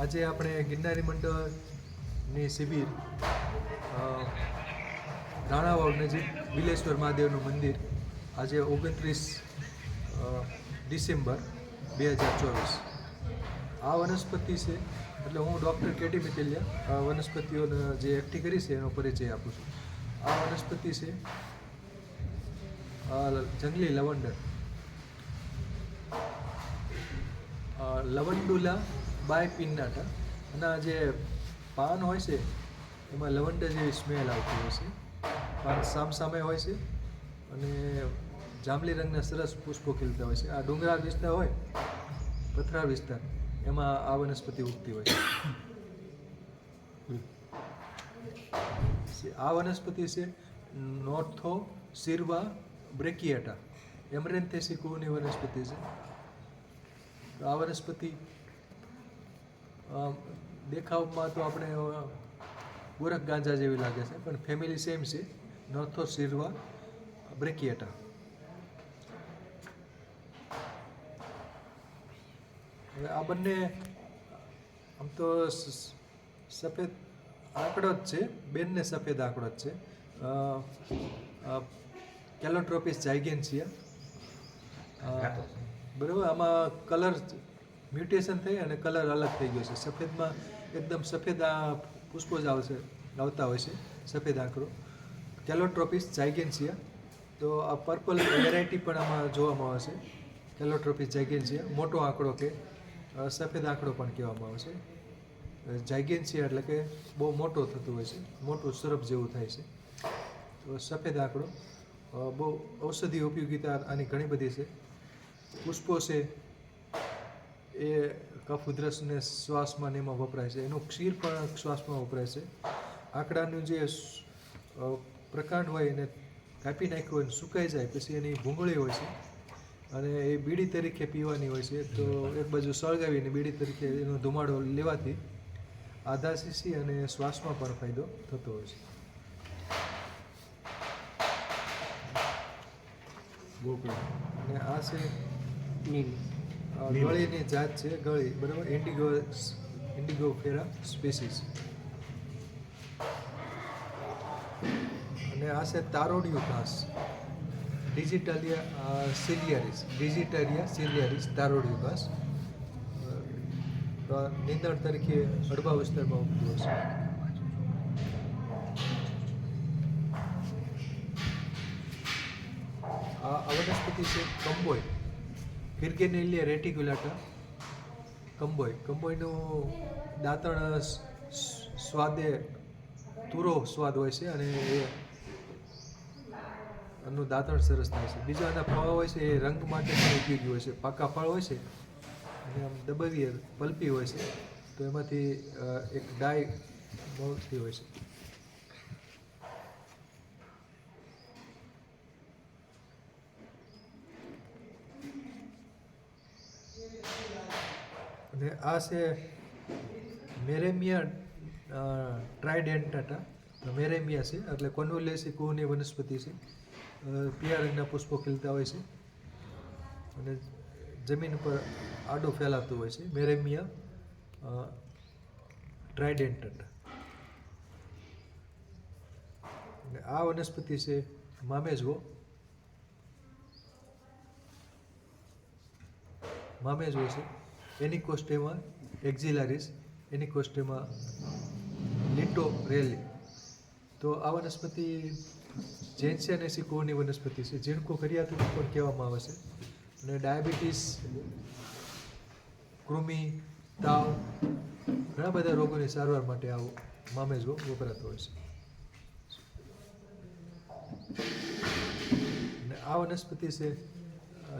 આજે આપણે ગિરનારી મંડળની શિબિર રાણાવાવ નજીક બિલેશ્વર મહાદેવનું મંદિર આજે ઓગણત્રીસ ડિસેમ્બર બે હજાર ચોવીસ. આ વનસ્પતિ છે, એટલે હું ડૉક્ટર કેટી મિતેલિયા, આ વનસ્પતિઓને જે એકઠી કરી છે એનો પરિચય આપું છું. આ વનસ્પતિ છે જંગલી લવંડર. લવંડુલા બાય પિન્નાટા આ જે પાન હોય છે, એમાં લવંડર જેવી સ્મેલ આવતી હોય છે. પાન સામસામે હોય છે અને જાંબલી રંગના સરસ પુષ્પો ખીલતા હોય છે. આ ડુંગરાળ વિસ્તાર હોય પથરાળ વિસ્તાર, એમાં આ વનસ્પતિ ઉગતી હોય છે. આ વનસ્પતિ છે, નોર્થો સિરવા બ્રેકિયાટા. એમરેન્થેસી કુની વનસ્પતિ છે. આ વનસ્પતિ દેખાવમાં તો આપણે ગોરખ ગાંજા જેવી લાગે છે પણ ફેમિલી સેમ છે. નોર્થો સિરવા બ્રેકિયેટા. હવે આ બંને આમ તો સફેદ આંકડો જ છે બેનને સફેદ આંકડો જ છે. કેલોટ્રોપિસ જાઇગેન્સિયા બરાબર? આમાં કલર મ્યુટેશન થઈ અને કલર અલગ થઈ ગયો છે. સફેદમાં એકદમ સફેદ આ પુષ્પો જ આવશે, આવતા હોય છે. સફેદ આંકડો. કેલોટ્રોપિસ જાયગેન્સિયા. તો આ પર્પલ વેરાયટી પણ આમાં જોવામાં આવે છે. કેલોટ્રોપિસ જાયગેન્સિયા. મોટો આંકડો કે સફેદ આંકડો પણ કહેવામાં આવે છે. જાયગેન્સિયા એટલે કે બહુ મોટો થતું હોય છે. મોટું સરફ જેવું થાય છે. તો સફેદ આંકડો. બહુ ઔષધિ ઉપયોગિતા આની ઘણી બધી છે. પુષ્પો છે. એ કફ ઉધરસને શ્વાસમાં એમાં વપરાય છે. એનું ક્ષીર પણ શ્વાસમાં વપરાય છે. આંકડાનું જે પ્રકાંડ હોય એને કાપી નાખ્યું હોય સુકાઈ જાય પછી એની ભૂંગળી હોય છે. અને એ બીડી તરીકે પીવાની હોય છે. તો એક બાજુ સળગાવીને બીડી તરીકે એનો ધુમાડો લેવાથી આધા સીસી અને શ્વાસમાં પણ ફાયદો થતો હોય છે. અને આ છે અ, ગળીની જાત છે, ગળી, બરાબર? ઇન્ડિગો ઇન્ડિગો ફેરા સ્પેસીસ અને આ છે તારોડિયું ઘાસ. ડિજિટાલિયા સિલિયરિસ ડિજિટલિયા સિલિયરિસ તારોડિયું ઘાસ. નીંદણ તરીકે અડબા વિસ્તારમાં ઉગતું છે આ વનસ્પતિ છે કંબોય ફિરગેનેલિયા રેટિક્યુલાટા કંબોય. કંબોયનું દાંતણ સ્વાદે તુરો સ્વાદ હોય છે અને એ એનું દાંતણ સરસ થાય છે. બીજા એના ફળ હોય છે એ રંગ માટે પણ ઉપયોગી હોય છે. પાકા ફળ હોય છે અને આમ દબાવીએ, પલ્પી હોય છે, તો એમાંથી એક ડાય મળતી હોય છે. અને આ છે મેરેમિયા ટ્રાઇડેન્ટાટા મેરેમિયા છે, એટલે કોન્વોલેસી કુહની વનસ્પતિ છે. પીળા રંગના પુષ્પો ખીલતા હોય છે. અને જમીન પર આડું ફેલાતું હોય છે. મેરેમિયા ટ્રાઇડેન્ટાટા અને આ વનસ્પતિ છે મામેજવો. મામેજવો છે. એનિકોસ્ટેમાં એક્ઝિલારિસ એનિકોસ્ટેમાં લિટો રેલી તો આ વનસ્પતિ જેન્સિયાનેસી કોની વનસ્પતિ છે. જીણકો કરિયાતું પણ કહેવામાં આવે છે. અને ડાયાબિટીસ, કૃમિ, તાવ, ઘણા બધા રોગોની સારવાર માટે આવો મામેજવો વપરાતો હોય છે. આ વનસ્પતિ છે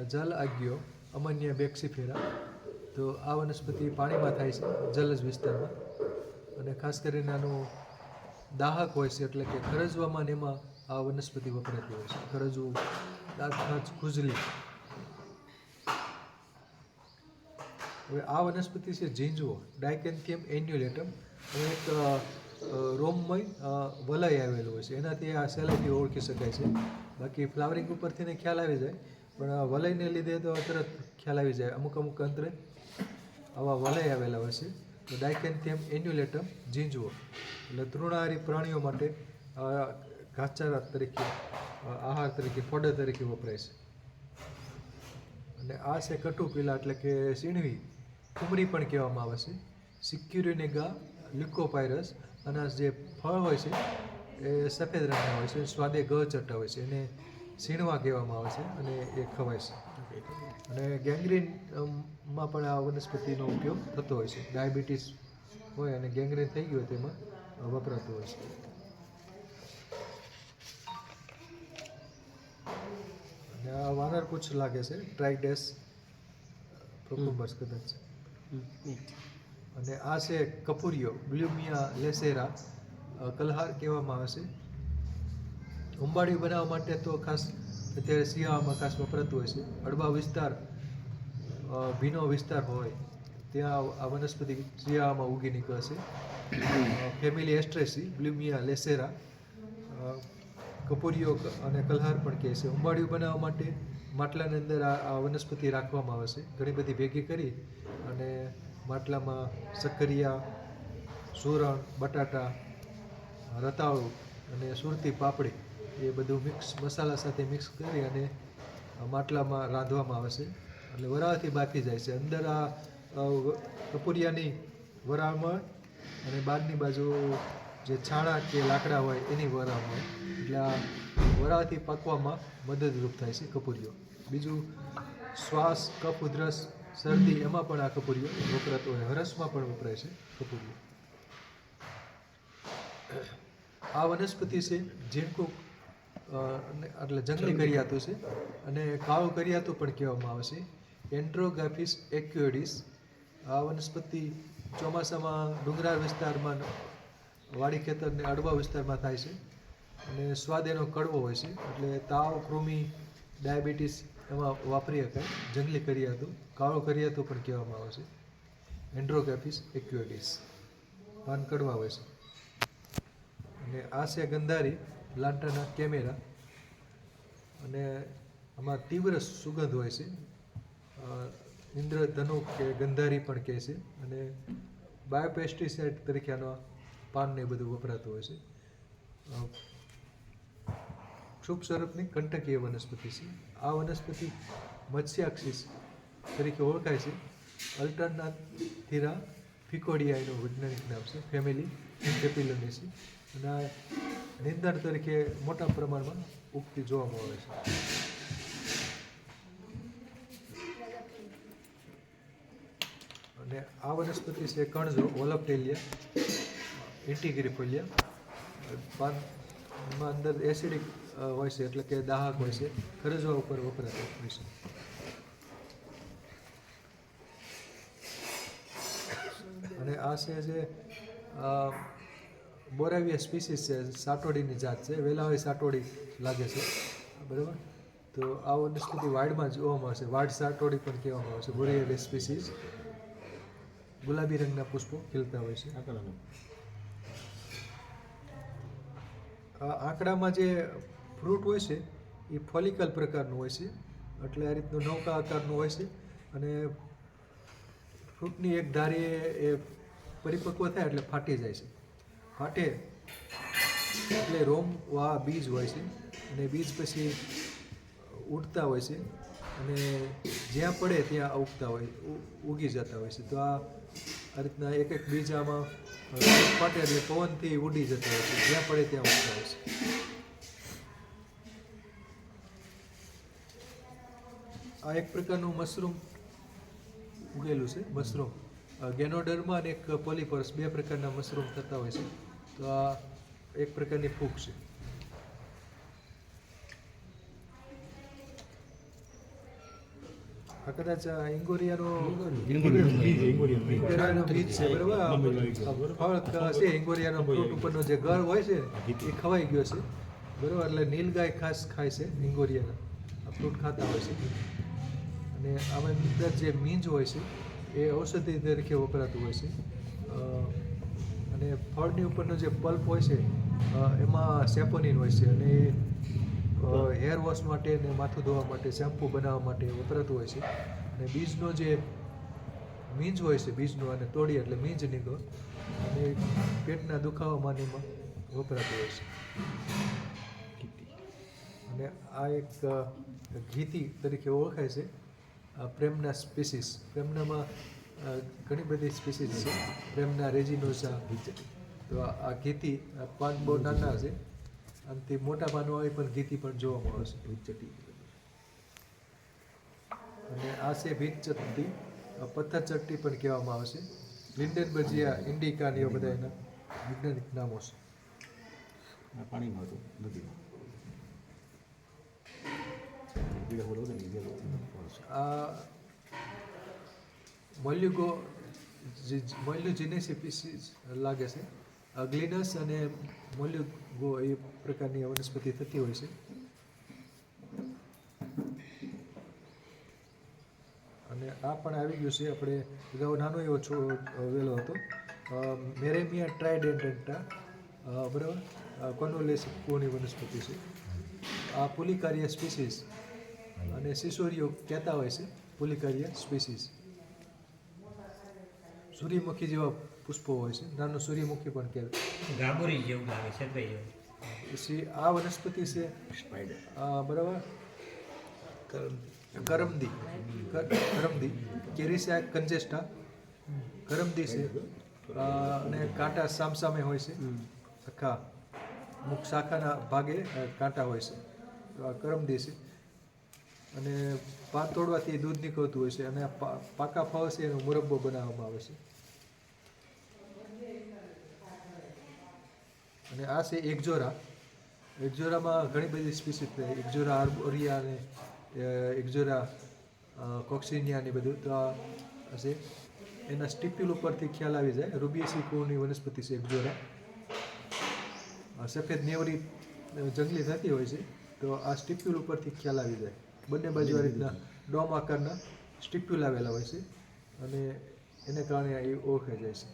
જલ આગ્યો અમન્ય બેક્સીફેરા. તો આ વનસ્પતિ પાણીમાં થાય છે, જલજ વિસ્તારમાં. અને ખાસ કરીને આનું દાહક હોય છે એટલે કે ખરજવામાં ને એમાં આ વનસ્પતિ વપરાતી હોય છે. ખરજવું દાંત ખાંચ ખુજલી હવે આ વનસ્પતિ છે ઝીંઝવો, ડાયકેન્થિયમ એન્યુલેટમ અને એક રોમમય વલય આવેલું હોય છે. એનાથી આ સહેલાઈથી ઓળખી શકાય છે. બાકી ફ્લાવરિંગ ઉપરથી ને ખ્યાલ આવી જાય, પણ વલયને લીધે તો તરત ખ્યાલ આવી જાય અમુક અમુક અંતરે. આવા વલય આવેલા હોય છે. તો ડાયકેન્થિયમ એન્યુલેટમ ઝીંઝવો એટલે તૃણાહારી પ્રાણીઓ માટે ઘાસચારા તરીકે આહાર તરીકે ફોડર તરીકે વપરાય છે. અને આ છે કટુપીલા એટલે કે સીણવી કુમરી પણ કહેવામાં આવે છે. સિક્યુરિનેગા લ્યુકોપાયરસ અને જે ફળ હોય છે, એ સફેદ રંગના હોય છે. સ્વાદે ગ ચટ્ટા હોય છે. એને સીણવા કહેવામાં આવે છે અને એ ખવાય છે. અને ગેંગ્રીનમાં માં પણ આ વનસ્પતિનો ઉપયોગ થતો હોય છે. ડાયાબિટીસ હોય અને ગેંગ્રીન થઈ ગયું હોય તેમાં વપરાતું હોય છે. અને આ વાનર કુછ લાગે છે ટ્રાઇડેસ પ્રોકુમ્બસ કદાચ. અને આ છે કપૂરિયો બ્લ્યુમિયા લેસેરા કલહાર કહેવામાં આવે છે. ઉંબાડિયું બનાવવા માટે તો ખાસ અત્યારે શિયાળામાં ખાસ વપરાતું હોય છે. અડબા વિસ્તાર ભીનો વિસ્તાર હોય, ત્યાં આ વનસ્પતિ શિયાળામાં ઉગી નીકળે છે. ફેમિલી એસ્ટ્રેસી, બ્લુમિયા, લેસેરા કપૂરીઓ અને કલહાર પણ કહે છે. ઉંબાડિયું બનાવવા માટે માટલાની અંદર આ વનસ્પતિ રાખવામાં આવે છે. ઘણી બધી ભેગી કરી અને માટલામાં સક્કરિયા, સુરણ, બટાટા, રતાળું અને સુરતી પાપડી એ બધું મિક્સ મસાલા સાથે મિક્સ કરી અને માટલામાં રાંધવામાં આવે છે. એટલે વરાળથી બાફી જાય છે. અંદર આ કપૂરિયાની વરાળમાં અને બહારની બાજુ જે છાણા કે લાકડા હોય એની વરાળ હોય એટલે આ વરાળથી પાકવામાં મદદરૂપ થાય છે કપૂરીઓ બીજું શ્વાસ, કફ, ઉધરસ, શરદી, એમાં પણ આ કપૂરીઓ વપરાતો હોય. હરસમાં પણ વપરાય છે કપૂરીઓ આ વનસ્પતિ છે ઝીણકુક એટલે જંગલી કરિયાતું છે. અને કાળું કરિયાતું પણ કહેવામાં આવે છે. એન્ડ્રોગાફિસ એક્યુડિસ આ વનસ્પતિ ચોમાસામાં ડુંગરાળ વિસ્તારમાં વાડી ખેતરને અડવા વિસ્તારમાં થાય છે. અને સ્વાદ એનો કડવો હોય છે. એટલે તાવ કૃમિ ડાયાબિટીસ એમાં વાપરી શકાય. જંગલી કરિયાતું કાળો કરિયાતું પણ કહેવામાં આવે છે. એન્ડ્રોગાફિસ એક્યુડિસ પાન કડવા હોય છે. અને આ છે ગંધારી. લાંટાના કેમેરા અને આમાં તીવ્ર સુગંધ હોય છે. ઇન્દ્રધનુ કે ગંધારી પણ કહે છે અને બાયોપેસ્ટિસાઇડ તરીકે આનો પાન ને એ બધું વપરાતું હોય છે. ક્ષુપ સ્વરૂપની કંટકીય વનસ્પતિ છે. આ વનસ્પતિ મત્સ્યાક્ષિસ તરીકે ઓળખાય છે. અલ્ટરનાથીરા ફિકોડિયા એનું વૈજ્ઞાનિક નામ છે. ફેમિલી છે. અને નિંદણ તરીકે મોટા પ્રમાણમાં ઉગતી જોવામાં આવે છે. અને આ વનસ્પતિ છે કણજો ઓલપટેલિયા ઇન્ટિગ્રીફોલિયા પાનમાં અંદર એસિડિક હોય છે, એટલે કે દાહક હોય છે. ખરજવા ઉપર વપરાતો હોય છે. અને આ છે જે બોરાવિયા સ્પીસીસ છે, સાટોડીની જાત છે. વેલાવાળી સાટોડી લાગે છે. બરાબર? તો આ વનસ્પતિ વાડમાં જોવામાં આવશે વાડ સાટોડી પણ કહેવામાં આવશે બોરાવિયા સ્પીસીસ. ગુલાબી રંગના પુષ્પો ખીલતા હોય છે. આંકડામાં જે ફ્રૂટ હોય છે, એ ફોલિકલ પ્રકારનું હોય છે. એટલે આ રીતનું નૌકા આકારનું હોય છે. અને ફ્રૂટની એક ધારી એ પરિપક્વ થાય એટલે ફાટી જાય છે. ફાટે. એટલે રોમ વા બીજ હોય છે. અને બીજ પછી ઉડતા હોય છે. અને જ્યાં પડે ત્યાં ઉગતા હોય ઉગી જતા હોય છે. તો આ રીતના એક એક બીજ આમાં ફાટે એટલે પવનથી ઉડી જતા હોય છે. જ્યાં પડે ત્યાં ઉગતા હોય છે. આ એક પ્રકારનું મશરૂમ ઉગેલું છે, મશરૂમ. ગેનોડર્મા અને એક પોલીપર્સ બે પ્રકારના મશરૂમ થતા હોય છે. તો આ એક પ્રકારની ફૂગ છે. આ કદાચ ઇંગોરિયાનો બીજ છે બરાબર છે ઇંગોરિયાનો ફ્રૂટ ઉપરનો જે ગળ હોય છે, એ ખવાઈ ગયો છે. બરાબર? એટલે નીલગાય ખાસ ખાય છે ઇંગોરિયાના આ ફ્રૂટ ખાતા હોય છે. અને આમાં અંદર જે મીંજ હોય છે, એ ઔષધિ તરીકે વપરાતું હોય છે. અને ફળની ઉપરનો જે પલ્પ હોય છે એમાં સેપોનિન હોય છે અને એ હેર વોશ માટે ને માથું ધોવા માટે શેમ્પૂ બનાવવા માટે વપરાતું હોય છે. અને બીજનો જે મીંજ હોય છે બીજનું અને તોડી એટલે મીંજ નીકળો. અને પેટના દુખાવામાં ને એમાં વપરાતું હોય છે. અને આ એક ઘીતી તરીકે ઓળખાય છે પ્રેમના સ્પીસીસ. પ્રેમનામાં ઘણી બધી સ્પીસીસ છે. પ્રેમના રેજીનોસા તો આ ગીતી પાન બહુ નાના છે. અને તે મોટા પાનો આવી પણ ગીતી પણ જોવામાં મળે છે અને આ છે ભીચટી પથ્થર ચટ્ટી પણ કહેવામાં આવે છે. લિંડન ભજીયા ઇન્ડિકા ને બધા એના વૈજ્ઞાનિક નામો છે. પાણીમાં હતું નદીમાં. આ મોલ્યુગો મોલ્યુજીનેસી પીસીસ લાગે છે ગ્લિનસ અને મોલ્યુગો એ પ્રકારની વનસ્પતિ થતી હોય છે. અને આ પણ આવી ગયું છે, આપણે અગાઉ નાનો એવો છો વેલો હતો. મેરેમિયા ટ્રાઇડેન્ટા બરાબર? કોનોલેસ કોની વનસ્પતિ છે? આ પુલિકારિયા સ્પીસીસ. અને શિશોરીઓ કહેતા હોય છે, પુલિકારિયા સ્પીસીસ. સૂર્યમુખી જેવા પુષ્પો હોય છે. નાનું સૂર્યમુખી પણ કહેવાય. ગાબોરી જેવું લાગે છે ભાઈ પછી આ વનસ્પતિ છે. બરાબર? કરમદી. કરમદી. કેરી છે કંજેસ્ટા. કરમદી છે. અને કાંટા સામસામે હોય છે. આખા મુખ શાખાના ભાગે કાંટા હોય છે. તો આ કરમદી છે. અને પાન તોડવાથી દૂધ નીકળતું હોય છે. અને પાકા ફળ છે એનો મુરબ્બો બનાવવામાં આવે છે. અને આ છે એકજોરા. એકજોરામાં ઘણી બધી સ્પીસીસ છે. એકજોરા આર્બોરિયા અને એકજોરા કોક્સિનિયા ને બધું. તો આ છે. એના સ્ટીપ્યુલ ઉપરથી ખ્યાલ આવી જાય. રૂબિયસી કુળની વનસ્પતિ છે એકજોરા. સફેદ નેવરી જંગલી થતી હોય છે. તો આ સ્ટીપ્યુલ ઉપરથી ખ્યાલ આવી જાય. બંને બાજુ આ રીતના ડોમ આકારના સ્ટીપ્યુલ આવેલા હોય છે. અને એને કારણે એ ઓળખાઈ જાય છે.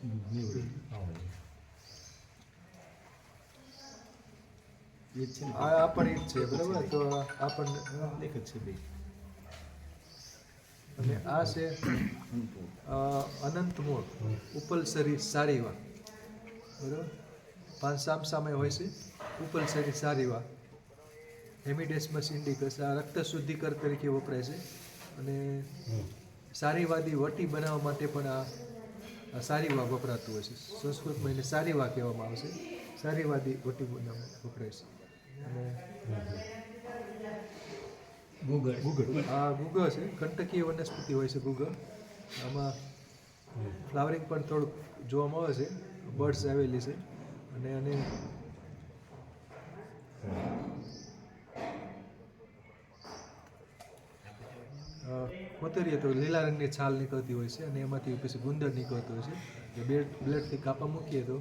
આ આ પણ એક છે, બરાબર? તો આ પણ એક જ છે બે. અને આ છે અનંત મૂળ ઉપલસરી સારીવા. બરાબર? પાંચ સામ સામે હોય છે, ઉપલસરી સારીવા. હેમિડેસ્મસ ઇન્ડિકસ આ રક્ત શુદ્ધિકર તરીકે વપરાય છે. અને સારીવાદી વટી બનાવવા માટે પણ આ સારીવા વપરાતું હોય છે. સંસ્કૃતમાં એને સારીવા કહેવામાં આવે છે. સારીવાદી વટી બનાવવા વપરાય છે. ગુગળ. ગુગળ. આ ગુગળ છે. કંટકીય વનસ્પતિ હોય છે ગુગળ. આમાં ફ્લાવરિંગ પણ થોડુંક જોવા મળે છે. બર્ડ્સ આવેલી છે. અને અને કોતરીએ તો લીલા રંગની છાલ નીકળતી હોય છે અને એમાંથી પછી ગુંદર નીકળતો હોય છે. જે બ્લેડથી કાપા મૂકીએ તો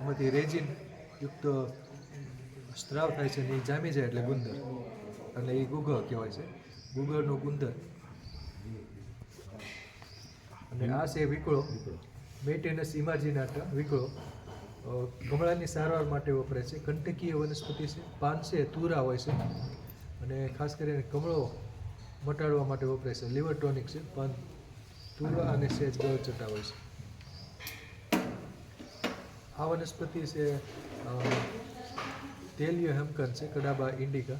એમાંથી રેજિન યુક્ત સ્ત્રાવ થાય છે ને એ જામી જાય એટલે ગુંદર. એટલે એ ગુગળ કહેવાય છે. ગુગળનો ગુંદર. અને આ છે વિકળો. મેટેનસ ઇમાજિનાટા વિકળો. ગમળાની સારવાર માટે વપરાય છે. કંટકીય વનસ્પતિ છે. પાન છે, તુરા હોય છે. અને ખાસ કરીને કમળો મટાડવા માટે વપરાય છે. લીવર ટોનિક છે. પાન, તુરા અને સેજ ગળચટા હોય છે. આ વનસ્પતિ છે તેલિયો હેમકર છે કડાબા ઇન્ડિકા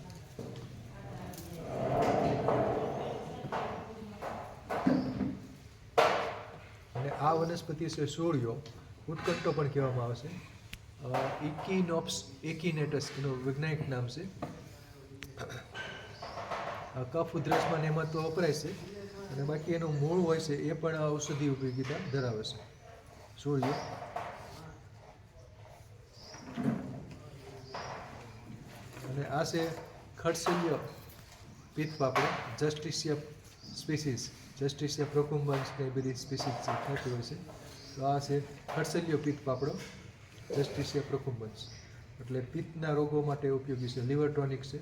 અને આ વનસ્પતિ છે સોળિયો ઉત્કંઠો પણ કહેવામાં આવશે ઇકિનોપ્સ એકિનેટસ એનું વૈજ્ઞાનિક નામ છે કફ ઉધરસમાં એમાં તો વપરાય છે અને બાકી એનું મૂળ હોય છે એ પણ ઔષધિ ઉપયોગીતા ધરાવે છે સોળિયો અને આ છે ખડસલ્ય પિત્ત પાપડ જસ્ટિસિયા સ્પીસીસ, જસ્ટિસિયા પ્રોકુમ્બન્સ ને એ બધી સ્પીસીસ થતી હોય છે. તો આ છે ખડસલ્યો પિત્ત પાપડો જસ્ટિસિયા પ્રોકુમ્બન્સ એટલે પિત્તના રોગો માટે ઉપયોગી છે. લીવર ટોનિક છે.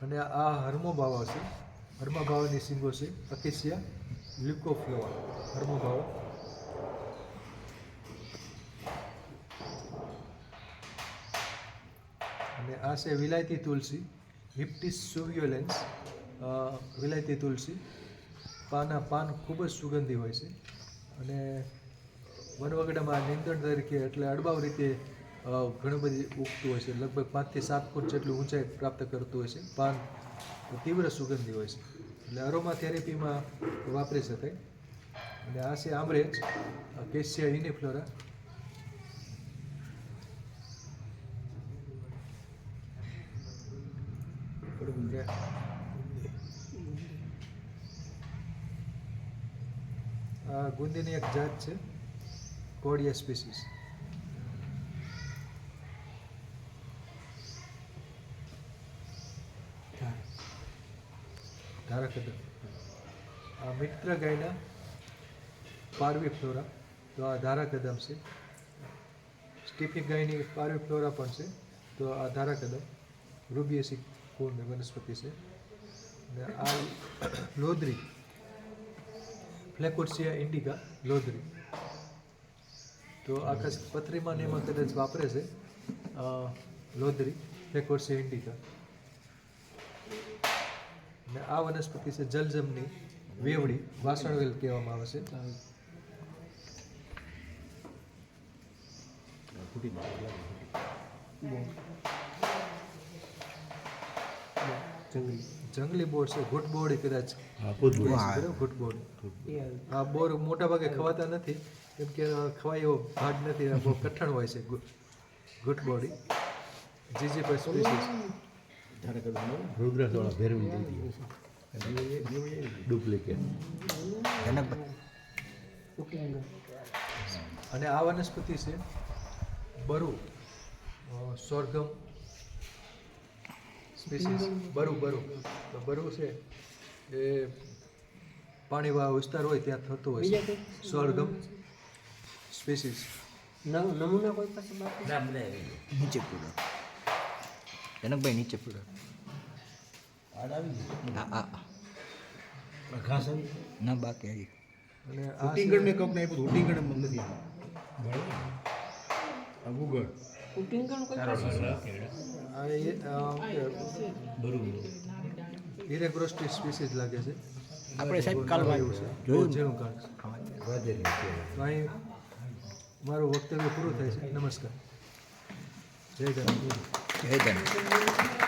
અને આ હર્મોબાવા છે. હર્મોબાવાની સિંગો છે. અકેશિયા લ્યુકોફ્લોવા હર્મોબાવા અને આ છે વિલાયતી તુલસી હિપ્ટિસ સુવ્યોલેન્સ વિલાયતી તુલસી. પાના પાન ખૂબ જ સુગંધી હોય છે. અને વનવગડામાં નીંદણ તરીકે એટલે અડબાવ રીતે ઘણી બધી ઉગતું હોય છે. લગભગ પાંચથી સાત ફૂટ જેટલી ઊંચાઈ પ્રાપ્ત કરતું હોય છે. પાન તીવ્ર સુગંધી હોય છે. એટલે અરોમા થેરેપીમાં વાપરી શકાય. અને આ છે આમરેજ કેસિયા યુનિફ્લોરા આ ગુંદીની એક જાત છે, કોડિયા સ્પીસીસ. ધારાકદર આ મિત્ર ગાયના પારવી ફ્લોરા. તો આ ધારાકદમ છે. સ્ટીફી ગાયની પારવી ફ્લોરા પણ છે. તો આ ધારાકદમ રૂબિયસી કુળની વનસ્પતિ છે. અને આ લોદરી ફ્લેકોર્સિયા ઇન્ડિકા લોદરી. તો આખા પથરીમાં ને એમાં કદાચ વાપરે છે લોદરી ફ્લેકોર્સિયા ઇન્ડિકા અને આ વનસ્પતિ છે જલજમની વેવડી વાસણવેલ કહેવામાં આવે છે. જાય જંગલી બોર છે ગુડ બોર કદાચ ગુડ બોર. આ બોર મોટા ભાગે ખવાતા નથી કેમ કે ખવાય એવો ભાગ નથી બહુ કઠણ હોય છે ગુડ બોડી જીજી પર સ્પીસીસ કદમ રુદ્રસોળા ભેરવી દીધી ડુપ્લિકેટ. અને આ વનસ્પતિ છે બરુ સોરગમ સ્પીસીસ. બરુ બરુ. તો બરુ છે. એ પાણીવાળો વિસ્તાર હોય ત્યાં થતું હોય છે. Sorghum species. નમૂના કોઈ પાસે બાકી? ના બધા નીચે પૂરો. જનકભાઈ નીચે પૂરો. આડ આવી ગયું? આ આ ઘાસ ના બાકી આવી અને આ હુટિંગડ મેં કંપની આપ્યું હુટિંગડ નથી આ ગુગળ કુટિંગણ કોઈ આ એ અ, હિરેગ્રોસ્ટી સ્પીસીસ લાગે છે. આપણે સાહેબ કાલ એવું છે. જોયું. તો અહીં મારું વક્તવ્ય પૂરું થાય છે. નમસ્કાર. જય ગણેશ. જય ધન